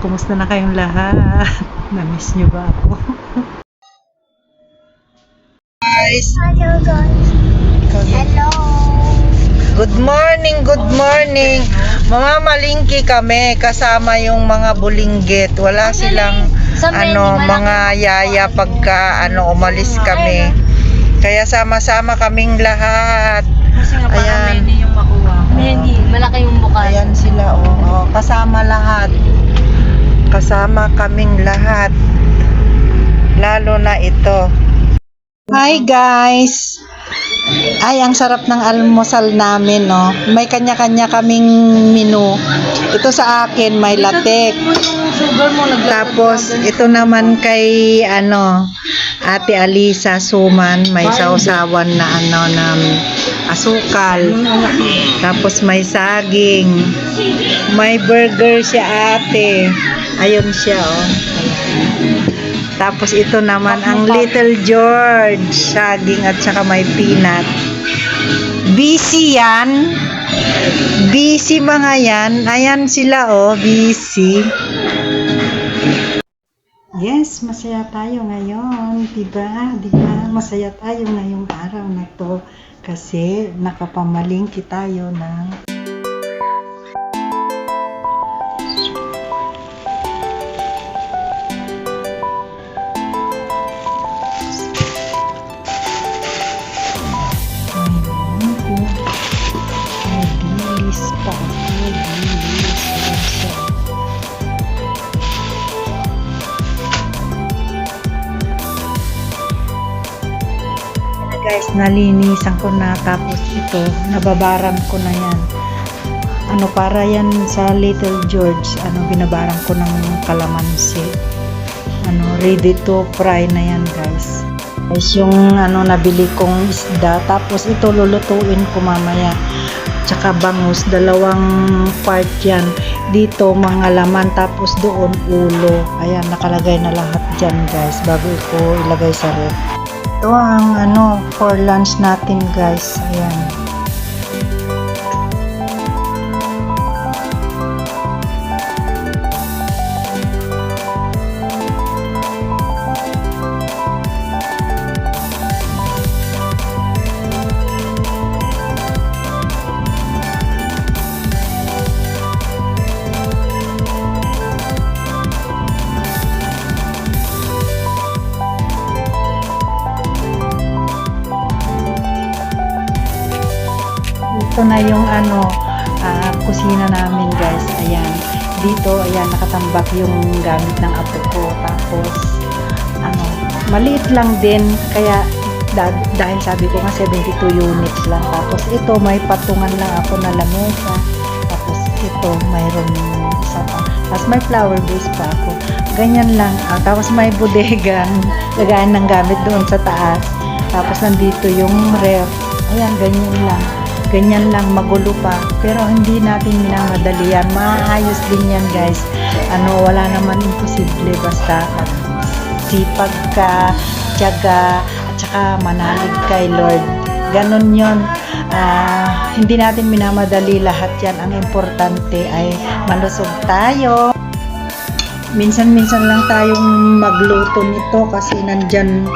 Kumusta na kayong lahat? Na-miss nyo ba ako? Guys, Hello guys. Hello. good morning, good morning. Mamamalingki kami kasama yung mga bulinggit. Wala silang Sa menu, ano, mga yaya pagka ano umalis kami. Kaya sama-sama kaming lahat. Kasi nga parang Ayan. Yung makuha. Hindi, malaki yung mukha. Ayan sila oh. oh. Kasama lahat. Kasama kaming lahat. Lalo na ito. Hi guys! Ay, ang sarap ng almusal namin, no? May kanya-kanya kaming menu. Ito sa akin, may latek. Tapos, ito naman kay, ano, Ate Alisa Suman, may sausawan na, ano, na asukal. Tapos, may saging. May burger siya, ate. Ayun siya, oh. Tapos, ito naman ang Little George. Saging at saka may peanut. Busy yan. Busy mga yan. Ayan sila, oh. Busy. Yes, masaya tayo ngayon, 'di ba? 'Di ba? Masaya tayo ngayong araw na 'to kasi nakapamalingki tayo ng nalinisan ko na tapos ito, nababaran ko na yan. Ano, para yan sa Little George, ano, binabaran ko ng kalamansi. Ano, ready to fry na yan guys. Guys, yung ano, nabili kong isda, tapos ito lulutuin ko mamaya. Tsaka bangus, dalawang part yan. Dito, mga laman, tapos doon, ulo. Ayan, nakalagay na lahat dyan guys, bago ko ilagay sa ref. Ito ang ano for lunch natin guys. Ayan. Na yung ano ah, kusina namin guys. Ayan. Dito ayan nakatambak yung gamit ng apo ko. Tapos ano, maliit lang din kaya da- dahil sabi ko nga 72 units lang. Tapos ito may patungan lang ako na lamesa. Tapos ito mayroon isa pa. Tapos may flower base pa ako. Ganyan lang. Ah, tapos may bodegang lagayan ng gamit doon sa taas. Tapos nandito yung ref. Ayan, ganyan lang. Ganyan lang, magulo pa. Pero hindi natin minamadali yan. Maayos din yan, guys. Ano, wala naman imposible. Basta sipag ka, tiyaga, at saka manalig kay Lord. Ganon yon. Ah, hindi natin minamadali lahat yan. Ang importante ay malusog tayo. Minsan-minsan lang tayong magluto nito kasi nandyan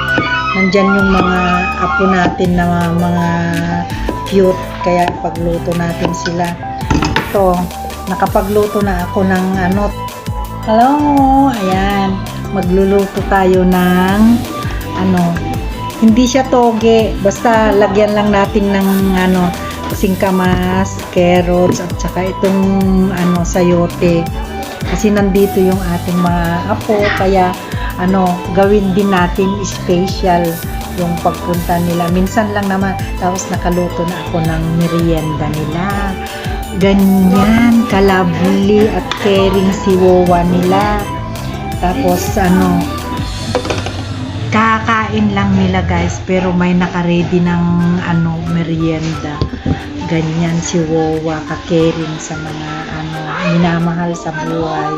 nandyan yung mga apo natin na mga, mga cute kaya pagluto natin sila. Ito nakapagluto na ako ng ano hello ayan. Magluluto tayo ng ano hindi siya toge. Basta lagyan lang natin ng ano singkamas carrots at saka itong ano sayote. Kasi nandito yung ating mga apo kaya ano gawin din natin special yung pagpunta nila. Minsan lang naman tapos nakaluto na ako ng merienda nila. Ganyan kalabli at caring si Wowa nila. Tapos ano kakain lang nila guys pero may nakaready ng ano merienda. Ganyan si Wowa ka-caring sa mga ano minamahal sa buhay.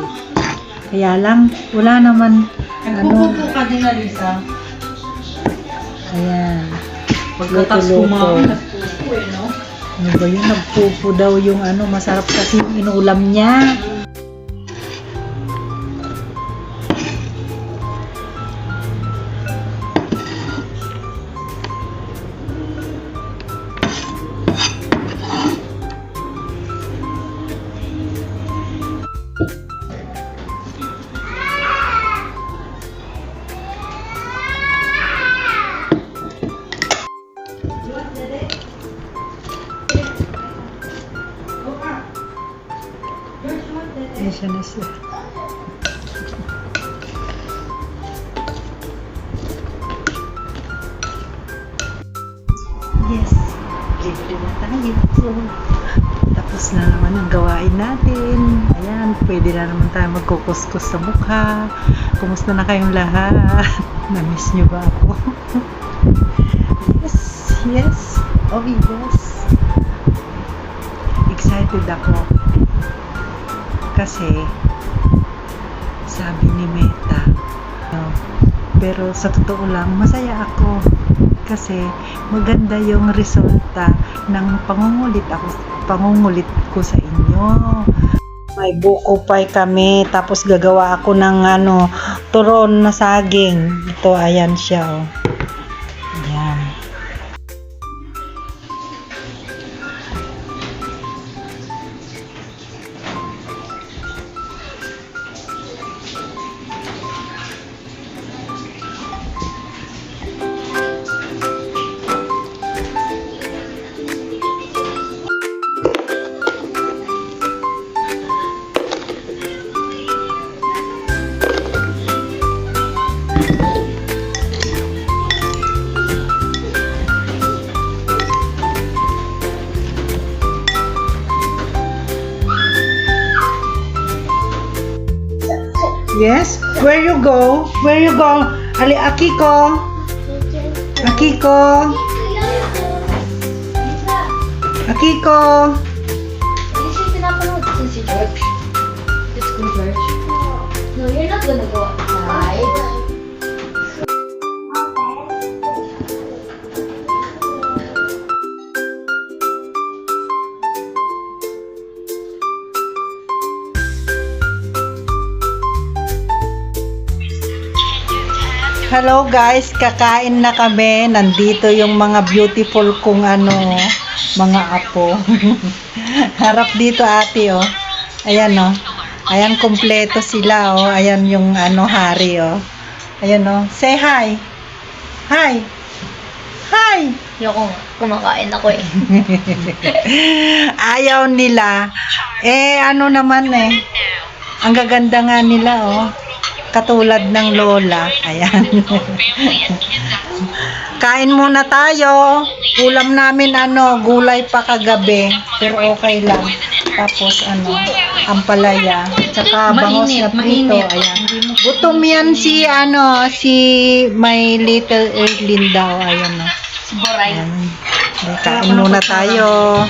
Kaya lang wala naman ano. ka din, Alisa. Ayan. Pagkatas eh, no? ano ba yun? Nagpupo daw yung ano masarap kasi yung inulam niya Pasensya na siya. Yes. Libre na tayo. Tapos na naman ang gawain natin. Ayan, pwede na naman tayo magkukuskus sa mukha. Kumusta na kayong lahat? Na-miss nyo ba ako? yes, yes. Oh, yes. Excited ako. Kasi, sabi ni Meta, pero sa totoo lang, masaya ako. Kasi maganda yung resulta ng pangungulit ako, pangungulit ko sa inyo. May buko pie kami, tapos gagawa ako ng ano, turon na saging. Ito, ayan siya, oh. Yes? Where you go? Where you go? Ali, Akiko? Akiko? Akiko? This is pinapanood ko si George. Hello guys, kakain na kami. Nandito yung mga beautiful kong ano, mga apo. Harap dito ate oh. Ayan oh. Ayan kompleto sila oh. Ayan yung ano hari oh. Ayan oh. Say hi. Hi. Hi. Yoko, kumakain ako eh. Ayaw nila. Eh, ano naman eh. Ang gaganda nga nila, oh. Katulad ng lola. Ayan. Kain muna tayo. Ulam namin, ano, gulay pa kagabi. Pero okay lang. Tapos, ano, ampalaya. Tsaka bangos na prito. Ayan. Gutom yan si, ano, si my little Erlin daw. Ayan. Ayan. Kain muna tayo.